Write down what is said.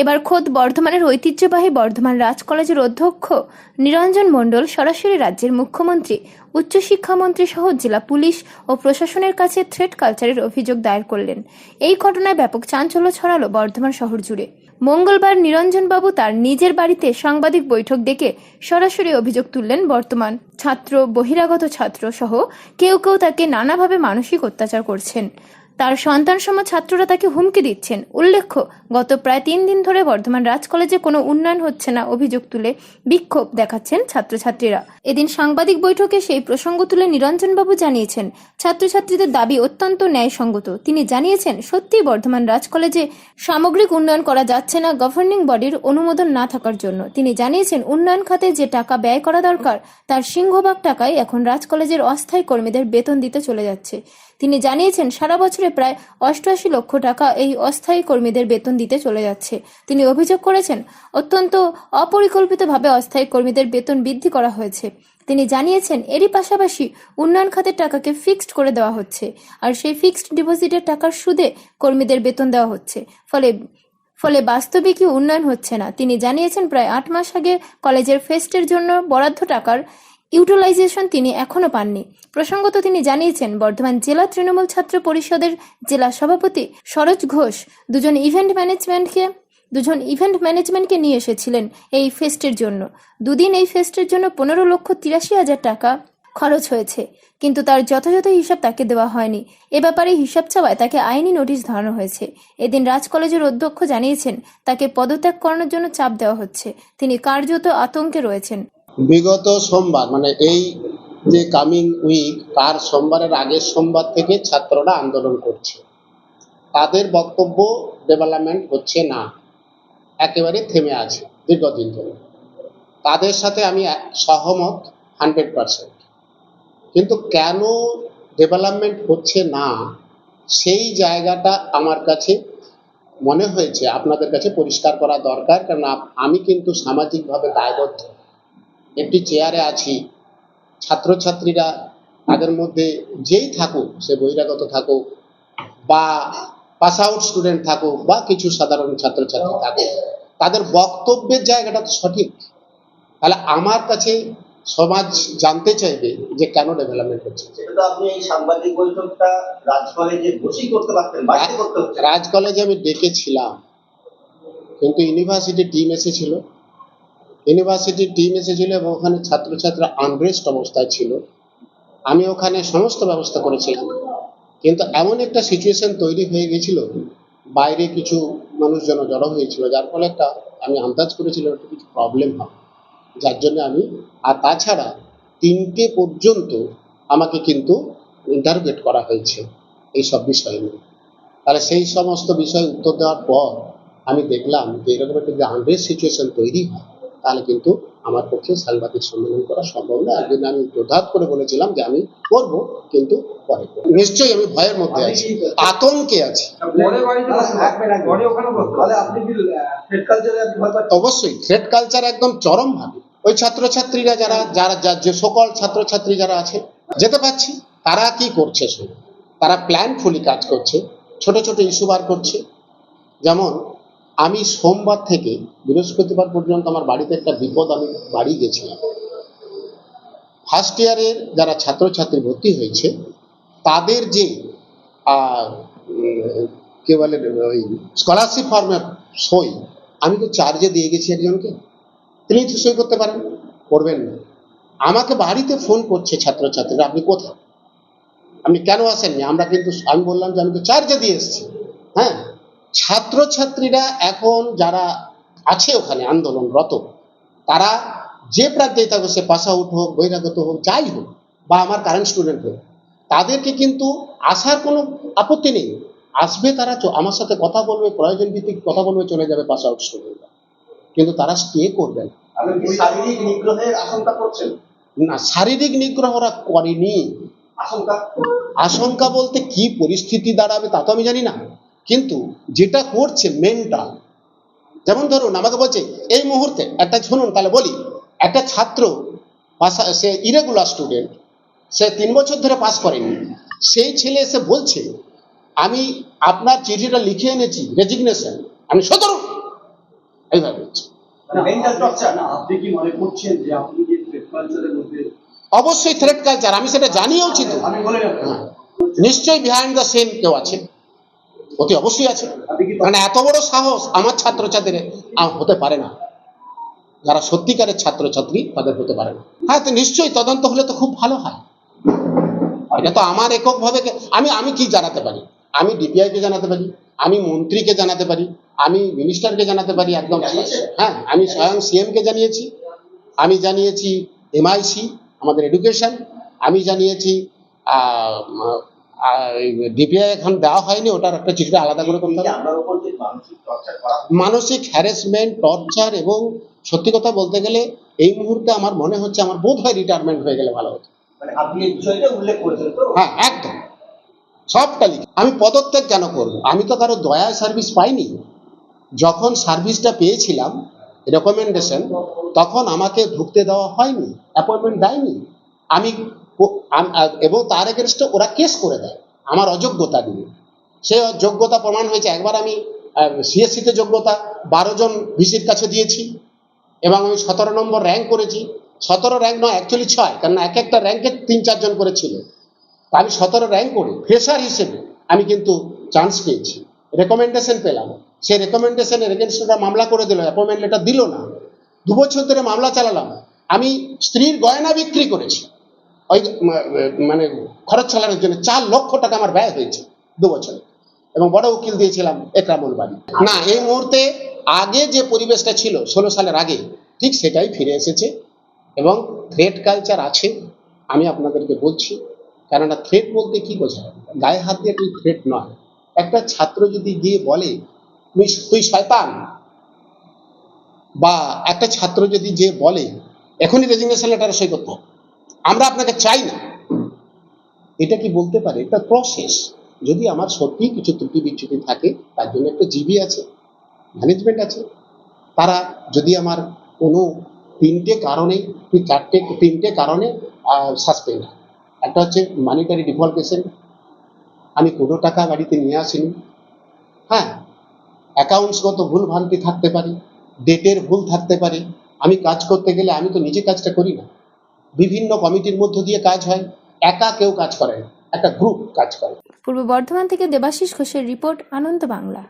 এবার খোদ বর্ধমানের ঐতিহ্যবাহী বর্ধমান রাজ কলেজের অধ্যক্ষ নিরঞ্জন মণ্ডল সরাসরি রাজ্যের মুখ্যমন্ত্রী, উচ্চশিক্ষামন্ত্রী সহ জেলা পুলিশ ও প্রশাসনের কাছে থ্রেড কালচারের অভিযোগ দায়ের করলেন। এই ঘটনায় ব্যাপক চাঞ্চল্য ছড়ালো বর্ধমান শহর জুড়ে। মঙ্গলবার নিরঞ্জনবাবু তার নিজের বাড়িতে সাংবাদিক বৈঠক ডেকে সরাসরি অভিযোগ তুললেন বর্তমান ছাত্র, বহিরাগত ছাত্র সহ কেউ কেউ তাকে নানাভাবে মানসিক অত্যাচার করছেন। তার সন্তান সম ছাত্ররা তাকে হুমকি দিচ্ছেন। উল্লেখ্য, গত প্রায় তিন দিন ধরে বর্ধমান রাজ কলেজে কোনো উন্নয়ন হচ্ছে না অভিযোগ তুলে বিক্ষোভ দেখাচ্ছেন ছাত্রছাত্রীরা। এদিন সাংবাদিক বৈঠকে সেই প্রসঙ্গ তুলে নিরঞ্জনবাবু জানিয়েছেন, ছাত্রছাত্রীদের দাবি অত্যন্ত ন্যায়সঙ্গত। তিনি জানিয়েছেন, সত্যিই বর্ধমান রাজ কলেজে সামগ্রিক উন্নয়ন করা যাচ্ছে না গভর্নিং বডির অনুমোদন না থাকার জন্য। তিনি জানিয়েছেন, উন্নয়ন খাতে যে টাকা ব্যয় করা দরকার, তার সিংহভাগ টাকায় এখন রাজ কলেজের অস্থায়ী কর্মীদের বেতন দিতে চলে যাচ্ছে। তিনি জানিয়েছেন, সারা বছরে প্রায় অষ্টআশি লক্ষ টাকা এই অস্থায়ী কর্মীদের বেতন দিতে চলে যাচ্ছে। তিনি অভিযোগ করেছেন, অত্যন্ত অপরিকল্পিতভাবে অস্থায়ী কর্মীদের বেতন বৃদ্ধি করা হয়েছে। তিনি জানিয়েছেন, এরই পাশাপাশি উন্নয়ন খাতের টাকাকে ফিক্সড করে দেওয়া হচ্ছে আর সেই ফিক্সড ডিপোজিটের টাকার সুদে কর্মীদের বেতন দেওয়া হচ্ছে। ফলে ফলে বাস্তবিকই উন্নয়ন হচ্ছে না। তিনি জানিয়েছেন, প্রায় আট মাস আগে কলেজের ফেস্টের জন্য বরাদ্দ টাকার ইউটিলাইজেশন তিনি এখনও পাননি। প্রসঙ্গত তিনি জানিয়েছেন, বর্ধমান জেলা তৃণমূল ছাত্র পরিষদের জেলা সভাপতি সরোজ ঘোষ দুজন ইভেন্ট ম্যানেজমেন্টকে, দুজন ইভেন্ট ম্যানেজমেন্টকে নিয়ে এসেছিলেন এই ফেস্টের জন্য। দুদিন এই ফেস্টের জন্য পনেরো লক্ষ তিরাশি হাজার টাকা খরচ হয়েছে, কিন্তু তার যথাযথ হিসাব তাকে দেওয়া হয়নি। এ ব্যাপারে হিসাব চাওয়ায় তাকে আইনি নোটিশ ধরানো হয়েছে। এদিন রাজ কলেজের অধ্যক্ষ জানিয়েছেন, তাকে পদত্যাগ করানোর জন্য চাপ দেওয়া হচ্ছে। তিনি কার্যত আতঙ্কে রয়েছেন। বিগত সোমবার মানে এই যে কামিং উইক, তার সোমবারের আগের সোমবার থেকে ছাত্ররা আন্দোলন করছে। তাদের বক্তব্য ডেভেলপমেন্ট হচ্ছে না। একেবারে থেমে আছে দীর্ঘদিন ধরে। তাদের সাথে আমি সহমত হান্ড্রেড পারসেন্ট। কিন্তু কেন ডেভেলপমেন্ট হচ্ছে না, সেই জায়গাটা আমার কাছে মনে হয়েছে, আপনাদের কাছে পরিষ্কার করা দরকার। কারণ আমি কিন্তু সামাজিকভাবে দায়বদ্ধ। একটি চেয়ারে আছি। ছাত্রছাত্রীরা তাদের মধ্যে যেই থাকুক সে বহিরাগত থাকুক বা পাস আউট স্টুডেন্ট থাকুক বা কিছু সাধারণ ছাত্রছাত্রী থাকুক তাদের বক্তব্যের জায়গাটা তো সঠিক। তাহলে আমার কাছে সমাজ জানতে চাইবে যে কেন ডেভেলপমেন্ট হচ্ছে। আপনি এই সাংবাদিক বৈঠকটা রাজ কলেজে বসেই করতে পারতেন হচ্ছে। রাজ কলেজে আমি ডেকেছিলাম কিন্তু ইউনিভার্সিটি টিম এসেছিল। ইউনিভার্সিটির টিম এসেছিল এবং ওখানে ছাত্রছাত্রীরা আনরেস্ট অবস্থায় ছিল। আমি ওখানে সমস্ত ব্যবস্থা করেছিলাম। কিন্তু এমন একটা সিচুয়েশন তৈরি হয়ে গেছিল, বাইরে কিছু মানুষজন জড়ো হয়েছিল, যার ফলে একটা আমি আন্দাজ করেছিলাম একটা কিছু প্রবলেম হবে। যার জন্য আমি, আর তাছাড়া তিনটে পর্যন্ত আমাকে কিন্তু ইন্টারোগেট করা হয়েছে এই সব বিষয় নিয়ে। তাহলে সেই সমস্ত বিষয়ে উত্তর দেওয়ার পর আমি দেখলাম যে এরকম একটা যদি আনরেস্ট সিচুয়েশন তৈরি হয় তাহলে কিন্তু আমার পক্ষে সাংবাদিক সম্মেলন করা সম্ভব না। একদিন আমি জোরদার করে বলেছিলাম যে আমি করব কিন্তু পরে নিশ্চয়ই আমি ভয়ের মধ্যে আছি আতঙ্কে আছি। অবশ্যই থ্রেড কালচার একদম চরম ভাবে ওই ছাত্রছাত্রীরা যারা যারা যা- যে সকল ছাত্রছাত্রী যারা আছে যেতে পাচ্ছি তারা কি করছে শুনে তারা প্ল্যানফুলি কাজ করছে ছোট ছোট ইস্যু বার করছে। যেমন আমি সোমবার থেকে বৃহস্পতিবার পর্যন্ত আমার বাড়িতে একটা বিপদ, আমি বাড়ি গেছিলাম। ফার্স্ট ইয়ারের যারা ছাত্রছাত্রী ভর্তি হয়েছে, তাদের যে কে বলে, ওই স্কলারশিপ ফর্মের সই, আমি তো চার্জে দিয়ে গেছি একজনকে। তিনি তো সই করতে পারেন, করবেন না। আমাকে বাড়িতে ফোন করছে ছাত্রছাত্রীরা, আপনি কোথায়? আপনি কেন আসেননি? আমরা কিন্তু, আমি বললাম যে, আমি তো চার্জে দিয়ে এসেছি। হ্যাঁ? ছাত্রছাত্রীরা এখন যারা আছে ওখানে আন্দোলনরত তারা যে প্রান্তেই থাকবে সে পাস আউট হোক বহিরাগত হোক যাই হোক বা আমার কারেন্ট স্টুডেন্ট হোক তাদেরকে কিন্তু আসার কোনো আপত্তি নেই। আসবে তারা আমার সাথে কথা বলবে প্রয়োজন ভিত্তিক কথা বলবে চলে যাবে পাস আউট স্টুডেন্টরা কিন্তু তারা স্টে করবেন। শারীরিক নিগ্রহের আশঙ্কা করছেন? না শারীরিক নিগ্রহ ওরা করেনি। আশঙ্কা? আশঙ্কা বলতে কি পরিস্থিতি দাঁড়াবে তা তো আমি জানি না। কিন্তু যেটা করছে মেনটা যেমন ধরুন আমাকে বলছে এই মুহূর্তে একটা শুনুন তাহলে বলি একটা ছাত্র পাশা সে ইরেগুলার স্টুডেন্ট সে তিন বছর ধরে পাস করেনি সেই ছেলে এসে বলছে আমি আপনার চিঠিটা লিখে এনেছি রেজিগনেশন আমি সতেরো এইভাবে বলছে। মনে অবশ্যই থ্রেড কালচার আমি সেটা জানিয়েওছি তো। নিশ্চয়ই বিহাইন্ড দ্য সেন কেউ আছে। অতি অবশ্যই আছে। আপনি কি মানে এত বড় সাহস আমার ছাত্রছাত্রীদের আ- হতে পারে না। যারা সত্যিকারের ছাত্রছাত্রী, তাদের হতে পারে না। হ্যাঁ তো নিশ্চয়ই তদন্ত হলে তো খুব ভালো হয়। এটা তো আমার এককভাবে আমি আমি কি জানাতে পারি? আমি ডিপিআই কে জানাতে পারি, আমি মন্ত্রীকে জানাতে পারি, আমি মিনিস্টারকে জানাতে পারি, একদম হ্যাঁ আমি স্বয়ং সিএম কে জানিয়েছি, আমি জানিয়েছি এমআইসি, আমাদের এডুকেশন, আমি জানিয়েছি ডিপিআই এখন দেওয়া হয়নি ওটার একটা চিঠিটা আলাদা করে করতে হবে। মানসিক হ্যারাসমেন্ট টর্চার এবং সত্যি কথা বলতে গেলে এই মুহূর্তে আমার মনে হচ্ছে আমার বোধ হয় রিটায়ারমেন্ট হয়ে গেলে ভালো হতো। মানে হ্যাঁ একদম। সবটা লিখে। আমি পদত্যাগ কেন করব? আমি তো কারও দয়ায় সার্ভিস পাইনি। যখন সার্ভিসটা পেয়েছিলাম রেকমেন্ডেশন তখন আমাকে ঢুকতে দেওয়া হয়নি অ্যাপয়েন্টমেন্ট দেয়নি। আমি এবং তার এগেনস্টে ওরা কেস করে দেয়। আমার অযোগ্যতা নিয়ে সে যোগ্যতা প্রমাণ হয়েছে। একবার আমি সিএসসিতে যোগ্যতা, বারো জন ভিসির কাছে দিয়েছি এবং আমি সতেরো নম্বর র্যাঙ্ক করেছি। সতেরো র্যাঙ্ক নয় অ্যাকচুয়ালি ছয় কারণ এক একটা র্যাঙ্কে তিন চারজন করেছিল তা আমি সতেরো র্যাঙ্ক করে। ফ্রেশার হিসেবে আমি কিন্তু চান্স পেয়েছি। রেকমেন্ডেশন পেলাম। সেই রেকমেন্ডেশনের এগেনস্ট ওরা মামলা করে দিল অ্যাপয়েন্টমেন্ট লেটার দিল না। দু বছর ধরে মামলা চালালাম। আমি স্ত্রীর গয়না বিক্রি করেছি। ওই মানে খরচ চালানোর জন্য চার লক্ষ টাকা আমার ব্যয় হয়েছে দু বছরে। এবং বড় উকিল দিয়েছিলাম একরামুল বাড়ি। না, এই মুহূর্তে আগে যে পরিবেশটা ছিল ষোলো সালের আগে, ঠিক সেটাই ফিরে এসেছে। এবং থ্রেড কালচার আছে, আমি আপনাদেরকে বলছি। কেননা থ্রেড বলতে কি বোঝায়? গায়ে হাত দিয়ে তুই থ্রেড নয়। একটা ছাত্র যদি গিয়ে বলে, তুই তুই শয়তান। বা একটা ছাত্র যদি যে বলে, এখনই রেজিগনেশন লেটারে সই করতে হবে। আমরা আপনাকে চাই না। এটা কি বলতে পারে? এটা প্রসেস যদি আমার সত্যি কিছু ত্রুটি বিচ্যুতি থাকে, তার জন্য একটা জিবি আছে ম্যানেজমেন্ট আছে। তারা যদি আমার কোনো তিনটে কারণে, কি চারটে, তিনটে কারণে সাসপেন্ড একটা হচ্ছে মানিটারি ডিফল্ট ডিফল্টেশন আমি কোনো টাকা বাড়িতে নিয়ে আসিনি। হ্যাঁ অ্যাকাউন্টসগত ভুল ভ্রান্তি থাকতে পারে ডেটের ভুল থাকতে পারে। আমি কাজ করতে গেলে আমি তো নিজে কাজটা করি না। বিভিন্ন কমিটির মধ্য দিয়ে কাজ হয়। একা কেউ কাজ করে একটা গ্রুপ কাজ করে। পূর্ব বর্ধমান থেকে দেবাশিস ঘোষের রিপোর্ট আনন্দ বাংলা।